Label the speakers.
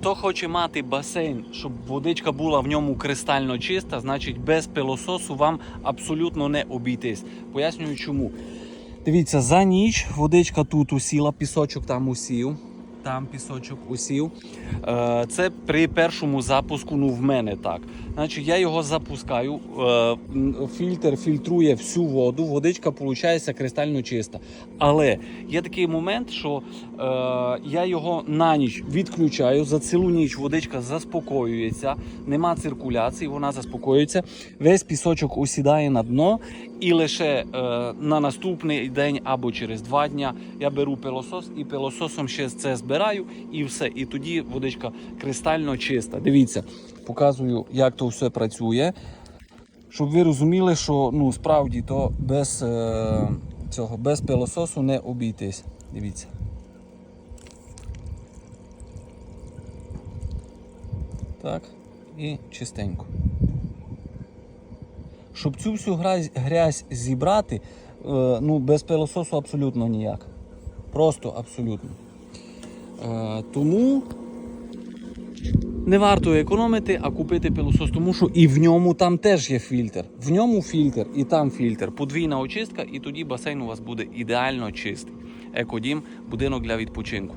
Speaker 1: Хто хоче мати басейн, щоб водичка була в ньому кристально чиста, значить без пилососу вам абсолютно не обійтись. Пояснюю чому. Дивіться, за ніч водичка тут усіла, пісочок там усів. Там пісочок усів. Е, Це при першому запуску, ну в мене так. Значить, я його запускаю, е, фільтр фільтрує всю воду, водичка виходить кристально чиста. Але є такий момент, що е, я його на ніч відключаю. За цілу ніч водичка заспокоюється, нема циркуляції, вона заспокоюється. Весь пісочок осідає на дно, і лише на наступний день або через два дня я беру пилосос і пилососом ще це збираю, і все. І тоді водичка кристально чиста. Дивіться, показую, як то все працює. Щоб ви розуміли, що ну справді то без е, цього без пилососу не обійтись. Дивіться. Так, і чистенько. Щоб цю всю грязь, грязь зібрати, е, ну без пилососу абсолютно ніяк. Просто абсолютно. Е, тому не варто економити, а купити пилосос, тому що і в ньому там теж є фільтр. В ньому фільтр і там фільтр. Подвійна очистка, і тоді басейн у вас буде ідеально чистий. Екодім будинок для відпочинку.